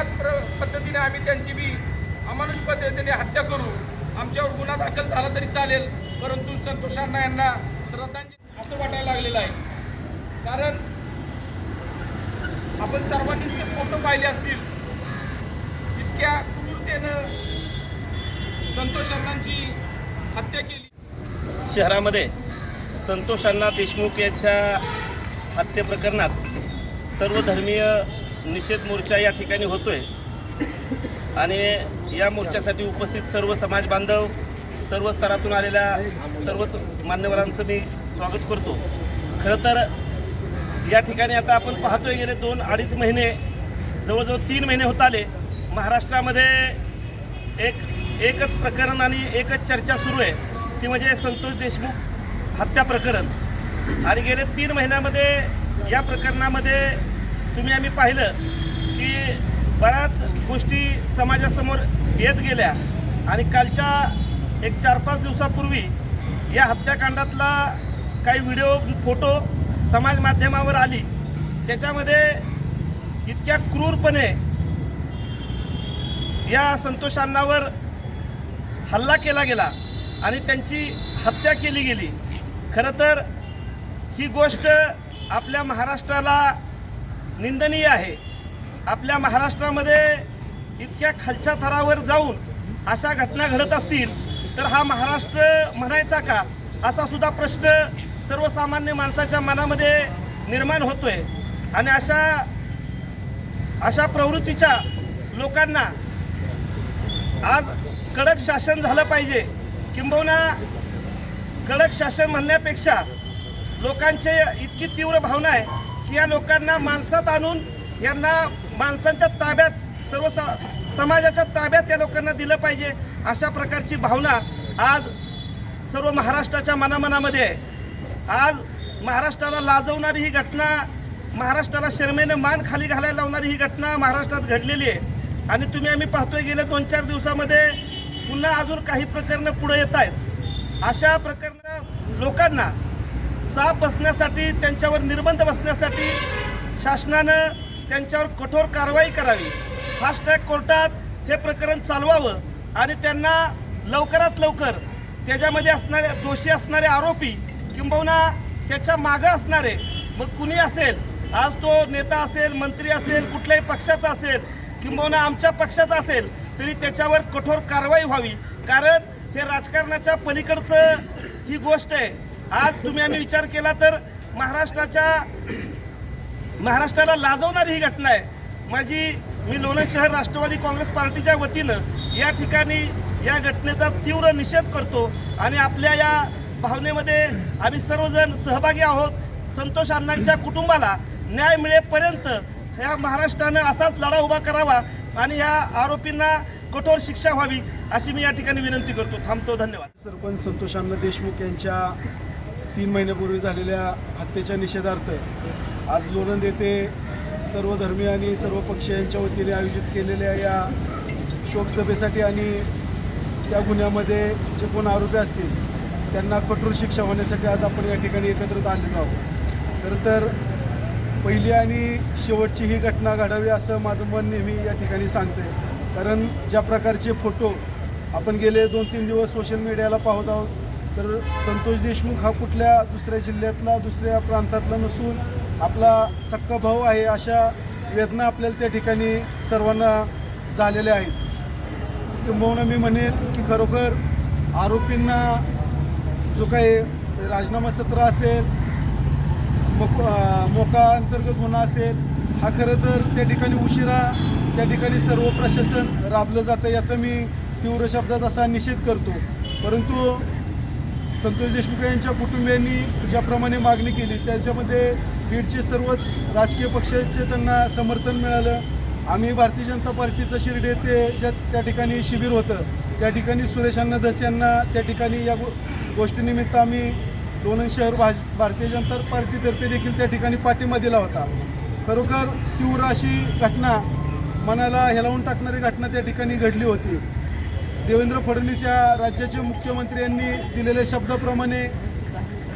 त्याच प्र पद्धतीने आम्ही त्यांची बी अमानुष पद्धतीने हत्या करू. आमच्यावर गुन्हा दाखल झाला तरी चालेल. परंतु संतोष अण्णा यांना श्रद्धांजली असं वाटायला लागलेलं आहे. कारण आपण सर्वांनी ते फोटो पाहिले असतील. इतक्या क्रूरतेनं संतोष अण्णांची हत्या केली. शहरामध्ये संतोष अण्णा देशमुख यांच्या हत्येप्रकरणात सर्वधर्मीय निषेध मोर्चा या ठिकाणी होतोय. आणि या मोर्चासाठी उपस्थित सर्व समाज बांधव सर्व स्तरातून आलेल्या सर्वच मान्यवरांचं मी स्वागत करतो. खरं तर या ठिकाणी आता आपण पाहतोय गेले दोन अडीच महिने जवळजवळ तीन महिने होत आले. महाराष्ट्रामध्ये एक एकच प्रकरण आणि एकच चर्चा सुरू आहे. ती म्हणजे संतोष देशमुख हत्या प्रकरण. आणि गेले तीन महिन्यामध्ये या प्रकरणामध्ये तुम्ही आम्ही पाहिलं की बऱ्याच गोष्टी समाजासमोर येत गेल्या आणि कालच्या एक चार पाच दिवसापूर्वी या हत्याकांडातला काही व्हिडिओ फोटो समाज माध्यमावर आली. त्याच्यामध्ये इतक्या क्रूरपणे या संतोषांनावर हल्ला केला गेला आणि त्यांची हत्या केली गेली. खरं तर ही गोष्ट आपल्या महाराष्ट्राला निंदनीय आहे. आपल्या महाराष्ट्रामध्ये इतक्या खालच्या थरावर जाऊन अशा घटना घडत असतील तर हा महाराष्ट्र म्हणायचा का? असा सुद्धा प्रश्न सर्वसामान्य माणसाच्या मनामध्ये निर्माण होतोय. आणि अशा अशा प्रवृत्तीच्या लोकांना आज कडक शासन झालं पाहिजे. किंबहुना कडक शासन म्हणण्यापेक्षा लोकांचे इतकी तीव्र भावना आहे की या लोकांना माणसात आणून यांना माणसांच्या ताब्यात सर्व स- समाजाच्या ताब्यात या लोकांना दिलं पाहिजे अशा प्रकारची भावना आज सर्व महाराष्ट्राच्या मनामनामध्ये आहे. आज महाराष्ट्राला लाजवणारी ही घटना महाराष्ट्राला शर्मेनं मान खाली घालायला लावणारी ही घटना महाराष्ट्रात घडलेली आहे. आणि तुम्ही आम्ही पाहतोय गेल्या दोन चार दिवसामध्ये पुन्हा अजून काही प्रकरणं पुढे येत आहेत. अशा प्रकरण लोकांना चाप बसण्यासाठी त्यांच्यावर निर्बंध बसण्यासाठी शासनानं त्यांच्यावर कठोर कारवाई करावी. फास्ट ट्रॅक कोर्टात हे प्रकरण चालवावं आणि त्यांना लवकरात लवकर त्याच्यामध्ये असणारे दोषी असणारे आरोपी किंबहुना त्याच्या मागं असणारे मग कुणी असेल आज तो नेता असेल मंत्री असेल कुठल्याही पक्षाचा असेल किंबहुना आमच्या पक्षाचा असेल तरी त्याच्यावर कठोर कारवाई व्हावी. कारण हे राजकारणाच्या पलीकडचं ही गोष्ट आहे. आज तुम्ही आम्ही विचार केला तर महाराष्ट्राच्या महाराष्ट्राला लाजवणारी ही घटना आहे. माझी मी लोणंद शहर राष्ट्रवादी काँग्रेस पार्टीच्या वतीनं या ठिकाणी या घटनेचा तीव्र निषेध करतो आणि आपल्या या भावनेमध्ये आम्ही सर्वजण सहभागी आहोत. संतोष अण्णांच्या कुटुंबाला न्याय मिळेपर्यंत ह्या महाराष्ट्रानं असाच लढा उभा करावा आणि ह्या आरोपींना कठोर शिक्षा व्हावी अशी मी या ठिकाणी विनंती करतो. थांबतो. धन्यवाद. सरपंच संतोष अण्णा देशमुख यांच्या तीन महिन्यापूर्वी झालेल्या हत्येच्या निषेधार्थ आज लोणंद येथे सर्व धर्मीय आणि सर्व पक्षीयांच्या वतीने आयोजित केलेल्या या शोकसभेसाठी आणि त्या गुन्ह्यामध्ये जे कोण आरोपी असतील त्यांना कठोर शिक्षा होण्यासाठी आज आपण या ठिकाणी एकत्रित आलेलो आहोत. खरं तर पहिली आणि शेवटची ही घटना घडावी असं माझं मन नेहमी या ठिकाणी सांगते कारण ज्या प्रकारचे फोटो आपण गेले दोन तीन दिवस सोशल मीडियाला पाहत आहोत तर संतोष देशमुख हा कुठल्या दुसऱ्या जिल्ह्यातला दुसऱ्या प्रांतातला नसून आपला सक्का भाऊ आहे अशा वेदना आपल्याला त्या ठिकाणी सर्वांना झालेल्या आहेत. किंबहुना मी म्हणेन की खरोखर आरोपींना जो काही राजीनामा सत्र असेल मोक मोका अंतर्गत गुन्हा असेल हा खरं तर त्या ठिकाणी उशिरा त्या ठिकाणी सर्व प्रशासन राबलं जातं याचा मी तीव्र शब्दात असा निषेध करतो. परंतु संतोष देशमुख यांच्या कुटुंबियांनी ज्याप्रमाणे मागणी केली त्याच्यामध्ये बीडचे सर्वच राजकीय पक्षाचे त्यांना समर्थन मिळालं. आम्ही भारतीय जनता पार्टीचं शिर्डी येथे ज्या त्या ठिकाणी शिबिर होतं त्या ठिकाणी सुरेशांना धस यांना त्या ठिकाणी या गो गोष्टीनिमित्त आम्ही लोणंद शहर भाज भारतीय जनता पार्टीतर्फे देखील त्या ठिकाणी पाठिंबा दिला होता. खरोखर तीव्र अशी घटना मनाला हेलावून टाकणारी घटना त्या ठिकाणी घडली होती. देवेंद्र फडणवीस या राज्याचे मुख्यमंत्री यांनी दिलेल्या शब्दाप्रमाणे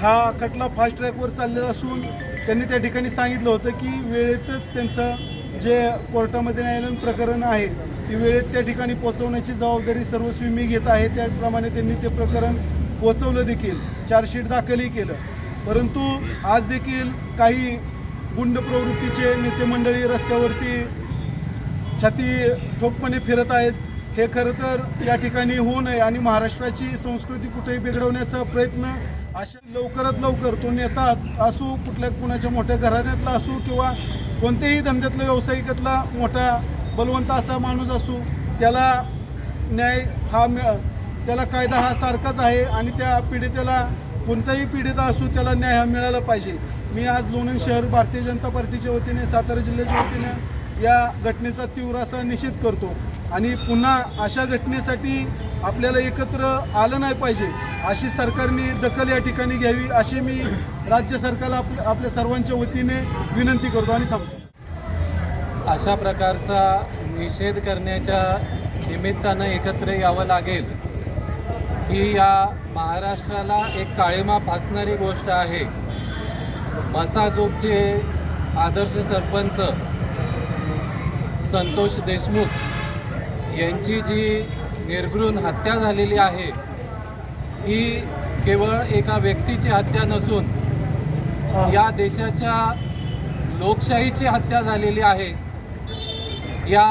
हा खटला फास्ट ट्रॅकवर चाललेला असून त्यांनी त्या ठिकाणी सांगितलं होतं की वेळेतच त्यांचं जे कोर्टामध्ये न्यायालयीन प्रकरण आहे ती वेळेत त्या ठिकाणी पोहोचवण्याची जबाबदारी सर्वस्वी मी घेत आहे. त्याप्रमाणे त्यांनी ते प्रकरण पोचवलं देखील चार्जशीट दाखलही केलं. परंतु आज देखील काही गुंड प्रवृत्तीचे नेते मंडळी रस्त्यावरती छाती ठोकपणे फिरत आहेत. हे खरं तर या ठिकाणी होऊ नये आणि महाराष्ट्राची संस्कृती कुठेही बिघडवण्याचा प्रयत्न अशा लवकरात लवकर तो नेता असू कुठल्या कुणाच्या मोठ्या घराण्यातला असू किंवा कोणत्याही धंद्यातला व्यावसायिकातला मोठा बलवंत असा माणूस असू त्याला न्याय हा मिळ त्याला कायदा हा सारखाच आहे आणि त्या पीडितेला कोणताही पीडिता असू त्याला न्याय हा मिळाला पाहिजे. मी आज लोणंद शहर भारतीय जनता पार्टीच्या वतीने सातारा जिल्ह्याच्या वतीने या घटनेचा तीव्र असा निषेध करतो. आणि पुन्हा अशा घटनेसाठी आपल्याला एकत्र आलं नाही पाहिजे अशी सरकारने दखल या ठिकाणी घ्यावी अशी मी राज्य सरकारला आपल्या आपल्या सर्वांच्या वतीने विनंती करतो आणि थांबतो. अशा प्रकारचा निषेध करण्याच्या निमित्तानं एकत्र यावं लागेल ही या महाराष्ट्राला एक काळीमा फासणारी गोष्ट आहे. मसाजोगचे आदर्श सरपंच संतोष देशमुख यांची जी निर्घृण हत्या झालेली आहे ही केवळ एका व्यक्तीची हत्या नसून या देशाच्या लोकशाहीची हत्या झालेली आहे. या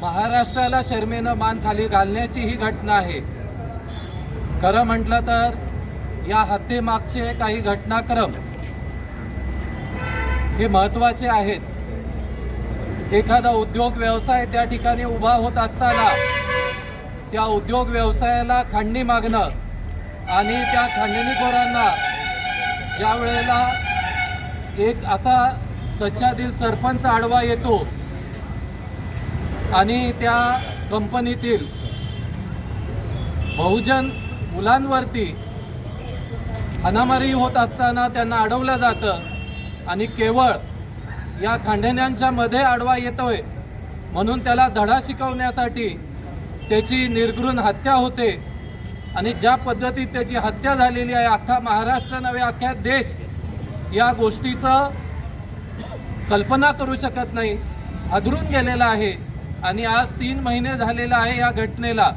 महाराष्ट्राला शर्मेनं मान खाली घालण्याची ही घटना आहे. खरं म्हटलं तर या हत्येमागचे काही घटनाक्रम हे महत्त्वाचे आहेत. एखादा उद्योग व्यवसाय त्या ठिकाणी उभा होत असताना त्या उद्योग व्यवसायाला खंडणी मागणं आणि त्या खंडणीखोरांना ज्या वेळेला एक असा सच्चादिल सरपंच आडवा येतो आणि त्या कंपनीतील बहुजन मुलांवरती अनामारी होत असताना त्यांना अडवलं जातं आणि केवळ या खांडण्यांच्या मध्ये आडवा येतोय. म्हणून त्याला धडा शिकवण्यासाठी त्याची निर्घृण हत्या होते. आणि ज्या पद्धतीत त्याची हत्या झालेली आहे अख्खा महाराष्ट्र नव्हे अख्ख्या देश या गोष्टीचं कल्पना करू शकत नाही. अधरून गेलेला आहे. आणि आज तीन महिने झालेला आहे या घटनेला.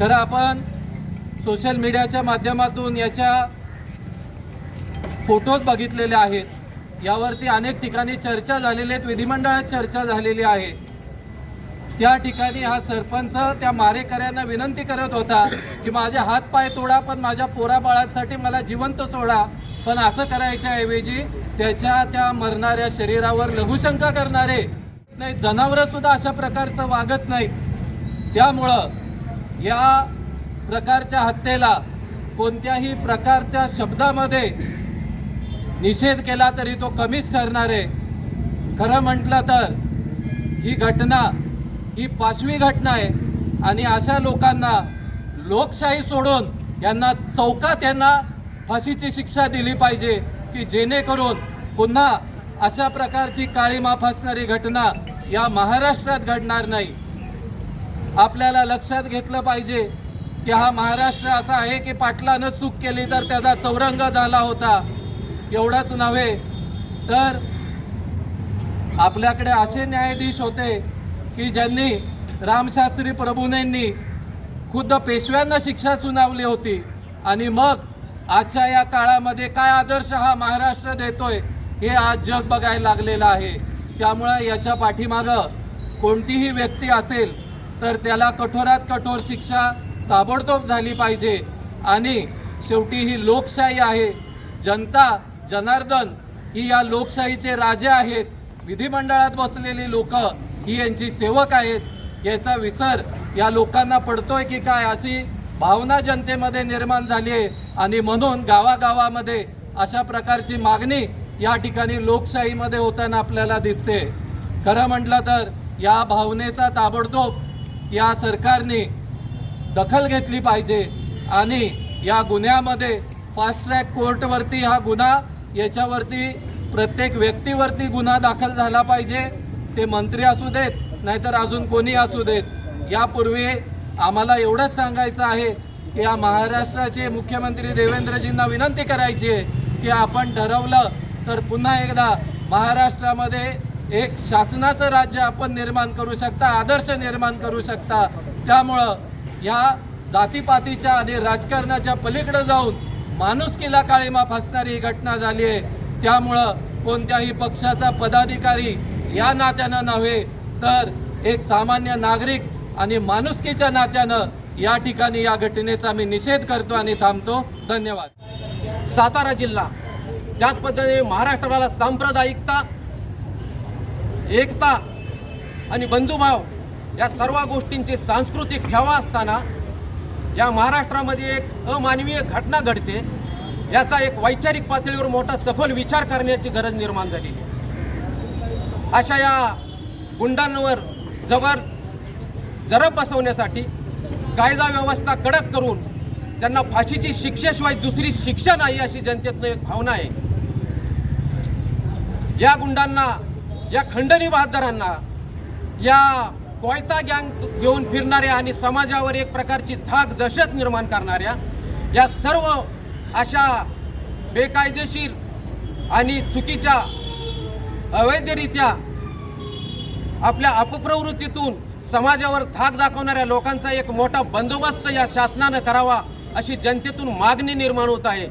खरं आपण सोशल मीडियाच्या माध्यमातून याच्या फोटोज बघितलेले आहेत. यावरती अनेक ठिकाणी चर्चा झालेली आहेत विधिमंडळात चर्चा झालेली आहे. त्या ठिकाणी हा सरपंच त्या मारेकऱ्यांना विनंती करत होता की माझे हात पाय तोडा पण माझ्या पोराबाळांसाठी मला जिवंत सोडा. पण असं करायच्या ऐवजी त्याच्या त्या मरणाऱ्या शरीरावर लघुशंका करणारे नाही जनावरं सुद्धा अशा प्रकारचं वागत नाहीत. त्यामुळं या प्रकारच्या हत्येला कोणत्याही प्रकारच्या शब्दामध्ये निषेध केला तरी तो कमीच ठरणार आहे. खरं म्हटलं तर ही घटना ही पाचवी घटना आहे आणि अशा लोकांना लोकशाही सोडून यांना चौकात यांना फाशीची शिक्षा दिली पाहिजे की जेणेकरून पुन्हा अशा प्रकारची काळीमा फासणारी घटना या महाराष्ट्रात घडणार नाही. आपल्याला लक्षात घेतलं पाहिजे की हा महाराष्ट्र असा आहे की पाटलानं चूक केली तर त्याचा चौरंग झाला होता. एवढंच नव्हे तर आपल्याकडे असे न्यायाधीश होते की ज्यांनी रामशास्त्री प्रभूनेंनी खुद्द पेशव्यांना शिक्षा सुनावली होती. आणि मग आजच्या या काळामध्ये काय आदर्श हा महाराष्ट्र देतोय हे आज जग बघायला लागलेलं आहे. त्यामुळं याच्या पाठीमागं कोणतीही व्यक्ती असेल तर त्याला कठोरात कठोर शिक्षा ताबडतोब झाली पाहिजे. आणि शेवटी ही लोकशाही आहे. जनता जनार्दन ही या लोकशाहीचे राजे आहेत. विधिमंडळात बसलेली लोक ही यांची सेवक आहेत. याचा विसर या लोकांना पडतोय की काय अशी भावना जनतेमध्ये निर्माण झाली आहे. आणि म्हणून गावागावामध्ये अशा प्रकारची मागणी या ठिकाणी लोकशाहीमध्ये होताना आपल्याला दिसते. खरं म्हटलं तर या भावनेचा ताबडतोब या सरकारने दखल घेतली पाहिजे. आणि या गुन्ह्यामध्ये फास्ट ट्रॅक कोर्टवरती हा गुन्हा याच्यावरती प्रत्येक व्यक्तीवरती गुन्हा दाखल झाला पाहिजे ते मंत्री असू देत नाहीतर अजून कोणी असू देत. यापूर्वी आम्हाला एवढंच सांगायचं आहे की या महाराष्ट्राचे मुख्यमंत्री देवेंद्रजींना विनंती करायची आहे की आपण ठरवलं तर पुन्हा एकदा महाराष्ट्रामध्ये एक शासनाचं राज्य आपण निर्माण करू शकता आदर्श निर्माण करू शकता. त्यामुळं या जातीपातीच्या आणि राजकारणाच्या पलीकडे जाऊन माणुसकीला काळीमा फासणारी ही घटना झाली आहे. त्यामुळं कोणत्याही पक्षाचा पदाधिकारी या नात्यानं नव्हे तर एक सामान्य नागरिक आणि माणुसकीच्या नात्यानं या ठिकाणी या घटनेचा मी निषेध करतो आणि थांबतो. धन्यवाद. सातारा जिल्हा. त्याच पद्धतीने महाराष्ट्राला सांप्रदायिकता एकता आणि बंधुभाव या सर्व गोष्टींची सांस्कृतिक ठेवा असताना या महाराष्ट्रामध्ये एक अमानवीय घटना घडते. याचा एक वैचारिक पातळीवर मोठा सखोल विचार करण्याची गरज निर्माण झाली. अशा या गुंडांवर जबर जरब बसवण्यासाठी कायदा व्यवस्था कडक करून त्यांना फाशीची शिक्षेशिवाय दुसरी शिक्षा नाही अशी जनतेतनं एक भावना आहे. या गुंडांना या खंडणी बहादरांना या कोयता गँग घेऊन फिरणाऱ्या आणि समाजावर एक प्रकारची धाक दहशत निर्माण करणाऱ्या या सर्व अशा बेकायदेशीर आणि चुकीच्या अवैधरित्या आपल्या अपप्रवृत्तीतून समाजावर धाक दाखवणाऱ्या लोकांचा एक मोठा बंदोबस्त या शासनानं करावा अशी जनतेतून मागणी निर्माण होत आहे.